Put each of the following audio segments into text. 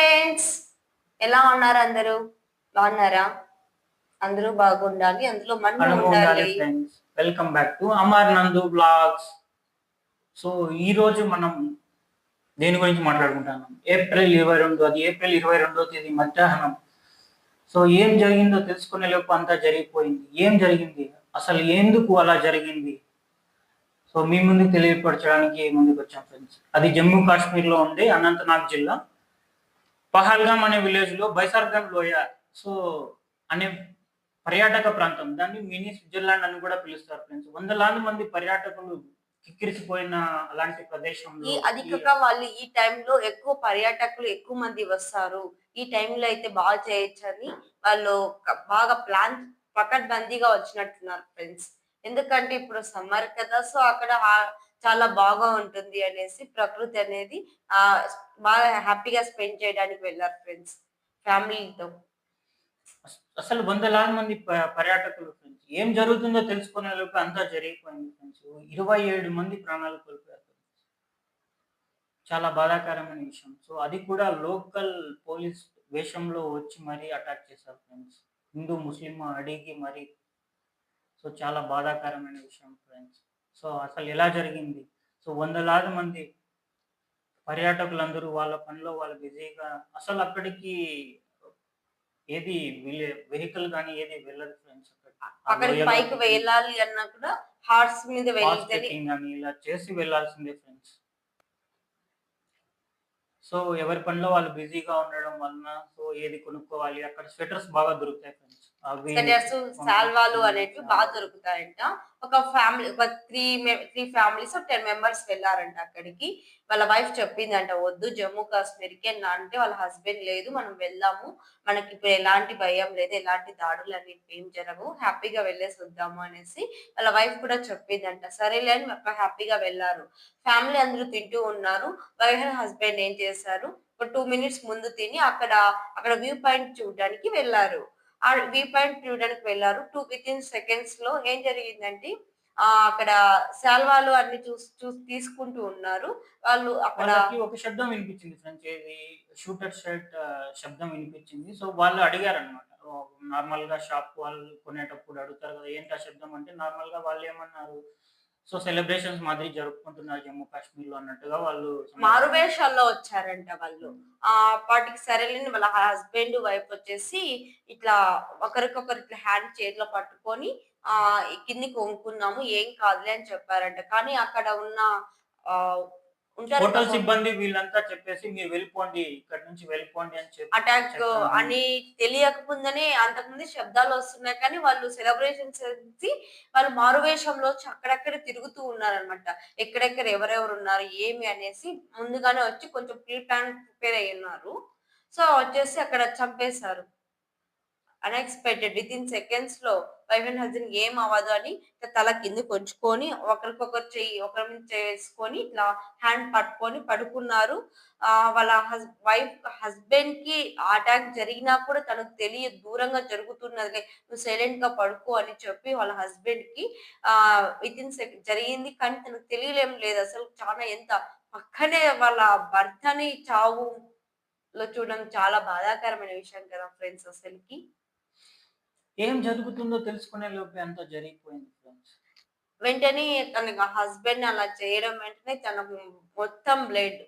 Friends ఎలా ఉన్నారు అందరూ? బాగున్నారా? అందరూ బాగుండాలి అందులో మనం ఉండాలి. Friends. Welcome back to Amar Nandu blogs so ఈ రోజు మనం దేని గురించి మాట్లాడుకుంటున్నాం ఏప్రిల్ ఇరవై రెండు అది ఏప్రిల్ ఇరవై రెండో తేదీ మధ్యాహ్నం. సో ఏం జరిగిందో తెలుసుకునే లోపు అంతా జరిగిపోయింది. ఏం జరిగింది? అసలు ఎందుకు అలా జరిగింది? సో మీ ముందుకు తెలియపరచడానికి ముందుకు వచ్చాం ఫ్రెండ్స్. అది జమ్మూ కాశ్మీర్లో ఉండే అనంతనాగ్ జిల్లా. పహల్గామ్ అనే విలేజ్లో బైసార్గన్ లోయ సో అనే పర్యాటక ప్రాంతం. దాన్ని మినీ స్విట్జర్లాండ్ అని కూడా పిలుస్తారు ఫ్రెండ్స్. వందలాది మంది పర్యాటకులు కిక్కిరిసిపోయిన అలాంటి ప్రదేశంలో అధికంగా వాళ్ళు ఈ టైంలో ఎక్కువ పర్యాటకులు ఎక్కువ మంది వస్తారు. ఈ టైంలో అయితే బాగా చేయొచ్చు అని వాళ్ళు బాగా ప్లాన్ పకడ్బందీగా వచ్చినట్టున్నారు ఫ్రెండ్స్. ఎందుకంటే ఇప్పుడు సమ్మర్ కదా సో అక్కడ చాలా బాగా ఉంటుంది అనేసి ప్రకృతి అనేది ఆ బాగా హ్యాపీగా స్పెండ్ చేయడానికి వెళ్ళారు ఫ్రెండ్స్ ఫ్యామిలీతో. అసలు వందలాది మంది ప- పర్యాటకులు ఫ్రెండ్స్ ఏం జరుగుతుందో తెలుసుకునే లోపు అంతా జరిగిపోయింది ఫ్రెండ్స్. ఇరవై ఏడు మంది ప్రాణాలు కోల్పోయారు చాలా బాధాకరమైన విషయం. సో అది కూడా లోకల్ పోలీస్ వేషంలో వచ్చి మరీ అటాక్ చేశారు ఫ్రెండ్స్. హిందూ ముస్లిం అడిగి మరి. సో చాలా బాధాకరమైన విషయం ఫ్రెండ్స్. సో అసలు ఎలా జరిగింది? సో వందలాది మంది పర్యాటకులందరూ వాళ్ళ పనిలో వాళ్ళు బిజీగా అసలు అక్కడికి ఏది వెహికల్ కానీ ఏది వెళ్ళదు ఫ్రెండ్స్ అక్కడికి. పైకి వెళ్ళాలి అన్నా కూడా హార్స్ మీద ఇలా చేసి వెళ్ళాల్సిందే ఫ్రెండ్స్. సో ఎవరి పనిలో వాళ్ళు బిజీగా ఉండడం వలన సో ఏది కొనుక్కోవాలి అక్కడ స్వెటర్స్ బాగా దొరుకుతాయి ఫ్రెండ్స్. అవి స్వెటర్స్ సాల్వాలు అనేటివి బాగా దొరుకుతాయంట. ఒక ఫ్యామిలీ ఒక three three families ten members వెళ్ళారంట అక్కడికి. వాళ్ళ వైఫ్ చెప్పిందంట వద్దు జమ్మూ కాశ్మీర్కి అని అంటే వాళ్ళ హస్బెండ్ లేదు మనం వెళ్దాము. మనకి ఇప్పుడు ఎలాంటి భయం లేదు ఎలాంటి దాడులు అనేవి ఏం జరగవు. హ్యాపీగా వెళ్ళేసి వద్దాము అనేసి వాళ్ళ వైఫ్ కూడా చెప్పిందంట. సరేలే అని హ్యాపీగా వెళ్ళారు. ఫ్యామిలీ అందరూ తింటూ ఉన్నారు. వైఫ్ అండ్ హస్బెండ్ ఏం చేశారు? ఒక టూ మినిట్స్ ముందు తిని అక్కడ అక్కడ వ్యూ పాయింట్ చూడడానికి వెళ్ళారు. ఆ వ్యూ పాయింట్ చూడడానికి వెళ్ళారు. టూ విత్ ఇన్ సెకండ్స్లో ఏం జరిగిందంటే ఆ అక్కడ శాల్వాలు అన్ని చూసి చూసి తీసుకుంటూ ఉన్నారు. వాళ్ళు అక్కడ ఒక శబ్దం వినిపించింది ఫ్రెండ్స్. షూటర్ షర్ట్ శబ్దం వినిపించింది. సో వాళ్ళు అడిగారు అనమాట నార్మల్గా షాప్ వాళ్ళు కొనేటప్పుడు అడుగుతారు కదా ఏంటి ఆ శబ్దం అంటే నార్మల్గా వాళ్ళు ఏమన్నారు? సో సెలబ్రేషన్స్ మాదిరి జరుపుకుంటున్నారు జమ్మూ కాశ్మీర్లో అన్నట్టుగా వాళ్ళు మారువేషాల్లో వచ్చారంట వాళ్ళు. ఆ పాటికి సరేలేని వాళ్ళ హస్బెండ్ వైఫ్ వచ్చేసి ఇట్లా ఒకరికొకరు ఇట్లా హ్యాండ్ చేతిలో పట్టుకొని ఆ కిందికి వంకున్నాము ఏం కాదులే అని చెప్పారంట. కానీ అక్కడ ఉన్న ఆ హోటల్ సిబ్బంది వీళ్ళంతా చెప్పేసి మీరు వెళ్ళిపోండి ఇక్కడ నుంచి వెళ్ళిపోండి అని చెప్పి అటాక్. అని తెలియకముందనే అంతకుముందు శబ్దాలు వస్తున్నాయి కానీ వాళ్ళు సెలబ్రేషన్స్ చేసి వాళ్ళు మారువేషంలో అక్కడక్కడ తిరుగుతూ ఉన్నారనమాట ఎక్కడెక్కడ ఎవరెవరు ఉన్నారు ఏమి అనేసి ముందుగానే వచ్చి కొంచెం ప్రీ ప్లాన్ ప్రిపేర్ అయి ఉన్నారు సో వచ్చేసి అక్కడ చంపేశారు. అన్ఎక్స్పెక్టెడ్ విత్ ఇన్ సెకండ్స్లో వైఫ్ అండ్ హస్బెండ్ ఏం అవ్వదు అని తల కింద కొంచుకొని ఒకరికొకరు చెయ్యి ఒకరి మీద చేసుకొని ఇట్లా హ్యాండ్ పట్టుకొని పడుకున్నారు. ఆ వాళ్ళ వైఫ్ హస్బెండ్కి అటాక్ జరిగినా కూడా తనకు తెలియ దూరంగా జరుగుతున్నది నువ్వు సైలెంట్గా పడుకో అని చెప్పి వాళ్ళ హస్బెండ్కి ఆ విత్ ఇన్ సెకండ్ జరిగింది కానీ తనకు తెలియలేం లేదు. అసలు చాలా ఎంత పక్కనే వాళ్ళ భర్తని చావు లో చూడడం చాలా బాధాకరమైన విషయం కదా ఫ్రెండ్స్ అసలుకి. ఏం జరుగుతుందో తెలుసుకునే లోపే అంతా జరిగిపోయింది ఫ్రెండ్స్ వెంటనే తన హస్బెండ్ అలా చేయడం వెంటనే తనకు మొత్తం బ్లడ్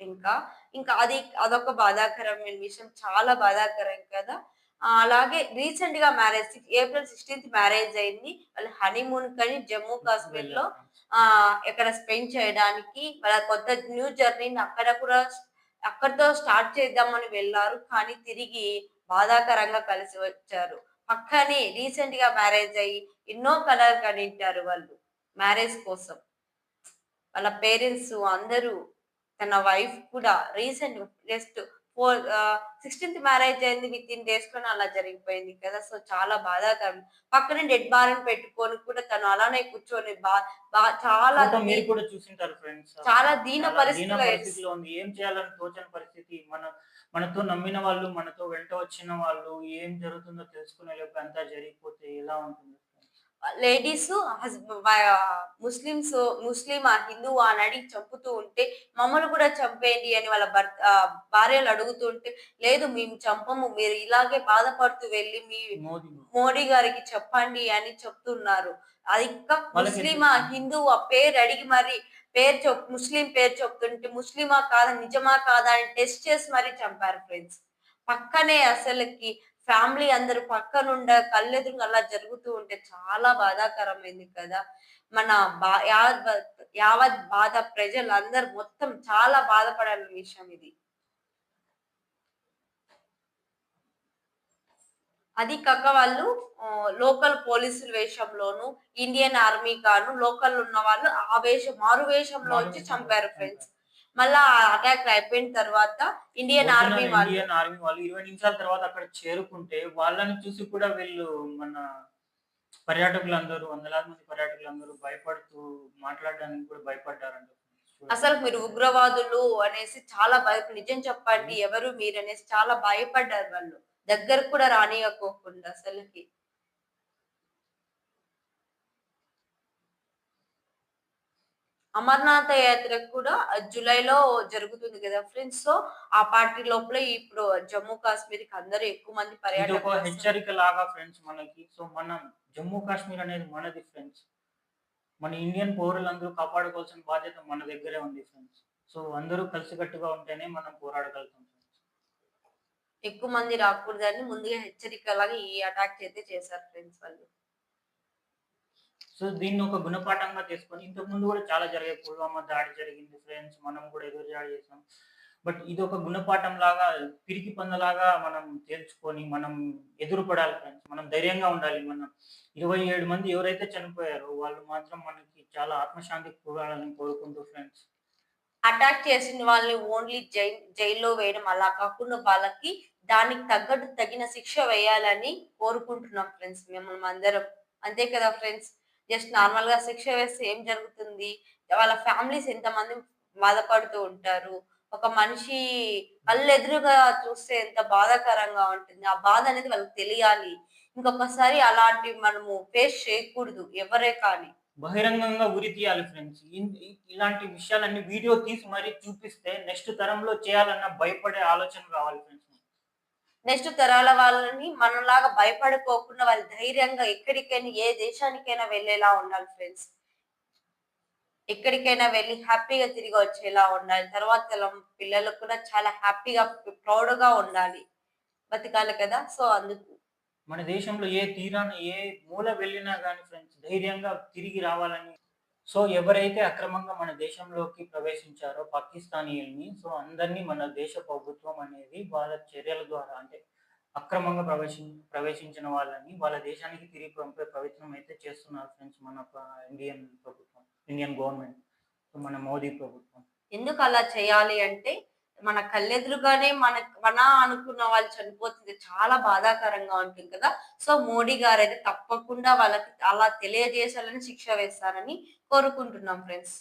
ఇంకా ఇంకా అది అదొక బాధాకరమైన విషయం చాలా బాధాకరం కదా. అలాగే రీసెంట్గా మ్యారేజ్ ఏప్రిల్ సిక్స్టీన్త్ మ్యారేజ్ అయింది. వాళ్ళు హనీమూన్ కని జమ్మూ కాశ్మీర్లో ఆ ఇక్కడ స్పెండ్ చేయడానికి వాళ్ళ కొత్త న్యూ జర్నీని అక్కడ కూడా అక్కడితో స్టార్ట్ చేద్దామని వెళ్ళారు. కానీ తిరిగి బాధాకరంగా కలిసి వచ్చారు. పక్కనే రీసెంట్గా మ్యారేజ్ అయ్యి ఎన్నో కలర్ కనింటారు వాళ్ళు మ్యారేజ్ కోసం. వాళ్ళ పేరెంట్స్ అందరూ తన వైఫ్ కూడా recent just four sixteenth marriage అయింది విత్ ఇన్ డేస్లోనే అలా జరిగిపోయింది కదా. సో చాలా బాధాకరం. పక్కనే డెడ్ బార్ పెట్టుకొని కూడా తను అలానే కూర్చొని బా బా- చాలా మీరు కూడా చూసింటారు ఫ్రెండ్స్ చాలా దీన పరిస్థితిలో ఏం చేయాలని తోచని పరిస్థితి? మన మనతో నమ్మిన వాళ్ళు మనతో వెంట వచ్చిన వాళ్ళు ఏం జరుగుతుందో తెలుసుకునే లోపు అంతా జరిగిపోతే ఎలా ఉంటుంది? లేడీస్ ముస్లిమ్స్ ముస్లిం హిందూ అని అడిగి చంపుతూ ఉంటే మమ్మల్ని కూడా చంపేయండి అని వాళ్ళ భర్త భార్యలు అడుగుతుంటే లేదు మేము చంపము మీరు ఇలాగే బాధపడుతూ వెళ్ళి మీ మోడీ గారికి చెప్పండి అని చెప్తున్నారు. అది ఇంకా ఎట్లా? హిందూ ఆ పేరు అడిగి మరి పేరు చెప్ ముస్లిం పేరు చెప్తుంటే ముస్లిమా కాదా నిజమా కాదా అని టెస్ట్ చేసి మరి చంపారు ఫ్రెండ్స్ పక్కనే అసలుకి ఫ్యామిలీ అందరూ పక్కనుండ కళ్ళెదురు అలా జరుగుతూ ఉంటే చాలా బాధాకరమైంది కదా. మన బా యావత్ యావత్ బాధ ప్రజలందరూ మొత్తం చాలా బాధపడాలి విషయం ఇది. అది కాక వాళ్ళు లోకల్ పోలీసుల వేషంలోను ఇండియన్ ఆర్మీ కాను లోకల్ ఉన్న వాళ్ళు ఆ వేషం మారు వేషంలో వచ్చి చంపారు ఫ్రెండ్స్. మళ్ళా అటాక్ అయిపోయిన తర్వాత ఇండియన్ ఆర్మీ వాళ్ళు ఇండియన్ ఆర్మీ వాళ్ళు ఇరవై నిమిషాల తర్వాత అక్కడ చేరుకుంటే వాళ్ళని చూసి కూడా వీళ్ళు మన పర్యాటకులందరూ వందలాది మంది పర్యాటకులందరూ భయపడుతూ మాట్లాడడానికి కూడా భయపడ్డారంట. అసలు మీరు ఉగ్రవాదులు అనేసి చాలా భయ నిజం చెప్పండి ఎవరు మీరు అనేసి చాలా భయపడ్డారు వాళ్ళు. దగ్గర కూడా రానియకోకుండా అసలుకి. అమర్నాథ యాత్ర కూడా జూలైలో జరుగుతుంది కదా ఫ్రెండ్స్. సో ఆ పార్టీ లోపల ఇప్పుడు జమ్మూ కాశ్మీర్కి అందరూ ఎక్కువ మంది వస్తారు. హెచ్చరిక లాగా ఫ్రెండ్స్ మనకి. సో మనం జమ్మూ కాశ్మీర్ అనేది మనది ఫ్రెండ్స్. మన ఇండియన్ పౌరులందరూ కాపాడుకోవాల్సిన బాధ్యత మన దగ్గరే ఉంది ఫ్రెండ్స్. సో అందరూ కలిసికట్టుగా ఉంటేనే మనం పోరాడగలుగుతాం. ఎక్కువ మంది రాకూడదని ముందుగా హెచ్చరిక లాగా ఈ అటాక్ అయితే చేశారు ఫ్రెండ్స్ వాళ్ళు. సో దీన్ని ఒక గుణపాఠంగా తీసుకొని ఇంతకు ముందు కూడా చాలా జరిగాయి. పుల్వామా దాడి జరిగింది ఫ్రెండ్స్ మనం కూడా ఎదురు దాడి చేసాం బట్ ఇది ఒక గుణపాఠం లాగా పిరికి పందలాగా మనం తేల్చుకొని మనం ఎదురుపడాలి ఫ్రెండ్స్. మనం ధైర్యంగా ఉండాలి. మనం ఇరవై ఏడు మంది ఎవరైతే చనిపోయారో వాళ్ళు మాత్రం మనకి చాలా ఆత్మశాంతి కూడాలని కోరుకుంటూ ఫ్రెండ్స్. అటాక్ చేసిన వాళ్ళని ఓన్లీ జై జైల్లో వేయడం అలా కాకుండా వాళ్ళకి దానికి తగ్గట్టు తగిన శిక్ష వేయాలని కోరుకుంటున్నాం ఫ్రెండ్స్ మిమ్మల్ని అందరం. అంతే కదా ఫ్రెండ్స్? జస్ట్ నార్మల్గా శిక్ష వేస్తే ఏం జరుగుతుంది? వాళ్ళ ఫ్యామిలీస్ ఎంతమంది బాధపడుతూ ఉంటారు? ఒక మనిషి కళ్ళు ఎదురుగా చూస్తే ఎంత బాధాకరంగా ఉంటుంది? ఆ బాధ అనేది వాళ్ళకి తెలియాలి. ఇంకొకసారి అలాంటివి మనము ఫేస్ చేయకూడదు ఎవరే కానీ. బహిరంగంగా ఉరి తీయాలి ఫ్రెండ్స్ ఇలాంటి విషయాలన్నీ వీడియో తీసి మరీ చూపిస్తే నెక్స్ట్ తరంలో చేయాలన్న భయపడే ఆలోచన రావాలి ఫ్రెండ్స్ నెక్స్ట్ తరాల వాళ్ళని మనలాగా భయపడుకోకుండా వాళ్ళు ధైర్యంగా ఎక్కడికైనా ఏ దేశానికైనా వెళ్ళేలా ఉండాలి ఫ్రెండ్స్ ఎక్కడికైనా వెళ్ళి హ్యాపీగా తిరిగి వచ్చేలా ఉండాలి. తర్వాత తరం పిల్లలకు కూడా చాలా హ్యాపీగా ప్రౌడ్గా ఉండాలి. బతకాలి కదా. సో అందుకు మన దేశంలో ఏ తీరాన ఏ మూల వెళ్ళినా కానీ ఫ్రెండ్స్ ధైర్యంగా తిరిగి రావాలని. సో ఎవరైతే అక్రమంగా మన దేశంలోకి ప్రవేశించారో పాకిస్తానీయుల్ని సో అందరినీ మన దేశ ప్రభుత్వం అనేది వాళ్ళ చర్యల ద్వారా అంటే అక్రమంగా ప్రవేశి ప్రవేశించిన వాళ్ళని వాళ్ళ దేశానికి తిరిగి పంపే ప్రయత్నం అయితే చేస్తున్నారు ఫ్రెండ్స్ మన ఇండియన్ ప్రభుత్వం ఇండియన్ గవర్నమెంట్ సో మన మోదీ ప్రభుత్వం. ఎందుకు అలా చేయాలి అంటే మన కళ్ళెదురుగానే మన మన అనుకున్న వాళ్ళు చనిపోతుంది చాలా బాధాకరంగా ఉంటుంది కదా. సో మోడీ గారు అయితే తప్పకుండా వాళ్ళకి అలా తెలియజేసాలని శిక్ష వేస్తారని కోరుకుంటున్నాం ఫ్రెండ్స్.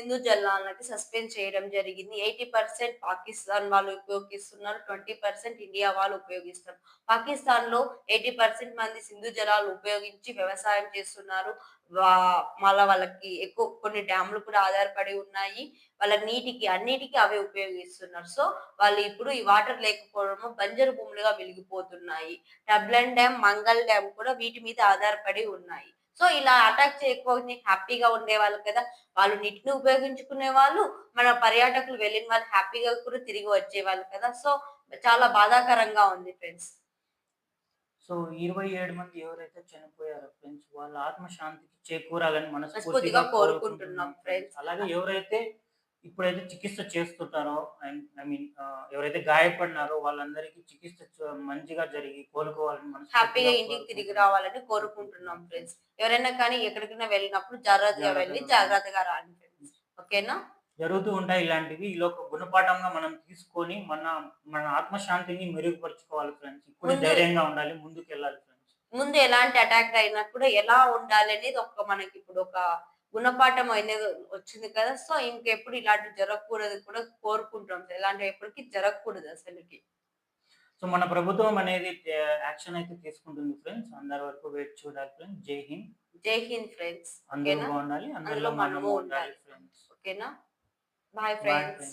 సింధు జలాలకి సస్పెండ్ చేయడం జరిగింది. ఎయిటీ పర్సెంట్ పాకిస్తాన్ వాళ్ళు ఉపయోగిస్తున్నారు ట్వంటీ పర్సెంట్ ఇండియా వాళ్ళు ఉపయోగిస్తారు. పాకిస్తాన్లో ఎయిటీ పర్సెంట్ మంది సింధు జలాలు ఉపయోగించి వ్యవసాయం చేస్తున్నారు. వా- మళ్ళా వాళ్ళకి ఎక్కువ కొన్ని డ్యామ్లు కూడా ఆధారపడి ఉన్నాయి. వాళ్ళ నీటికి అన్నిటికీ అవే ఉపయోగిస్తున్నారు. సో వాళ్ళు ఇప్పుడు ఈ వాటర్ లేకపోవడము బంజరు భూములుగా వెలిగిపోతున్నాయి. టబ్లన్ డ్యామ్ మంగల్ డ్యామ్ కూడా వీటి మీద ఆధారపడి ఉన్నాయి. సో ఇలా అటాక్ చేయకపోతే హ్యాపీగా ఉండేవాళ్ళు కదా వాళ్ళు నీటిని ఉపయోగించుకునే వాళ్ళు మన పర్యాటకులు వెళ్ళిన వాళ్ళు హ్యాపీగా కూడా తిరిగి వచ్చేవాళ్ళు కదా. సో చాలా బాధాకరంగా ఉంది ఫ్రెండ్స్ సో ఇరవై ఏడు మంది ఎవరైతే చనిపోయారో ఫ్రెండ్స్ వాళ్ళ ఆత్మశాంతికి చేకూరాలని మనస్ఫూర్తిగా కోరుకుంటున్నాం friends. అలాగే ఎవరైతే ఇప్పుడైతే చికిత్స చేస్తుంటారో ఐ మీన్ ఎవరైతే గాయపడినారో వాళ్ళందరికీ చికిత్స మంచిగా జరిగి కోలుకోవాలని మనస్ఫూర్తిగా హ్యాపీగా ఇంటికి తిరిగి. రావాలని కోరుకుంటున్నాం ఫ్రెండ్స్. ఎవరైనా కానీ ఎక్కడికైనా వెళ్ళినప్పుడు జాగ్రత్తగా వెళ్ళి జాగ్రత్తగా రాండి ఫ్రెండ్స్. ఓకేనా? జరుగుతూ ఉంటాయి ఇలాంటివి. ఇలా ఒక గుణపాఠంగా మనం తీసుకొని మన మన ఆత్మశాంతిని మెరుగుపరుచుకోవాలి ఫ్రెండ్స్. ఇప్పుడు ధైర్యంగా ఉండాలి ముందుకు వెళ్ళాలి ఫ్రెండ్స్. ముందు ఎలాంటి అటాక్ అయినా కూడా ఎలా ఉండాలి అనేది ఒక మనకి ఇప్పుడు ఒక గుణపాఠం అనేది వచ్చింది కదా సో ఇంకెప్పుడు ఇలాంటివి జరగకూడదు కూడా కోరుకుంటాం ఇలాంటివి ఎప్పటికీ జరగకూడదు అసలుకి. సో మన ప్రభుత్వం అనేది యాక్షన్ అయితే తీసుకుంటుంది ఫ్రెండ్స్. అందరి వరకు వెయిట్ చూడాలి ఫ్రెండ్స్. జై హింద్. జై హింద్ ఫ్రెండ్స్. అందరూ బాగుండాలి అందరిలో మనము ఉండాలి. ఫ్రెండ్స్. ఓకేనా? Bye friends.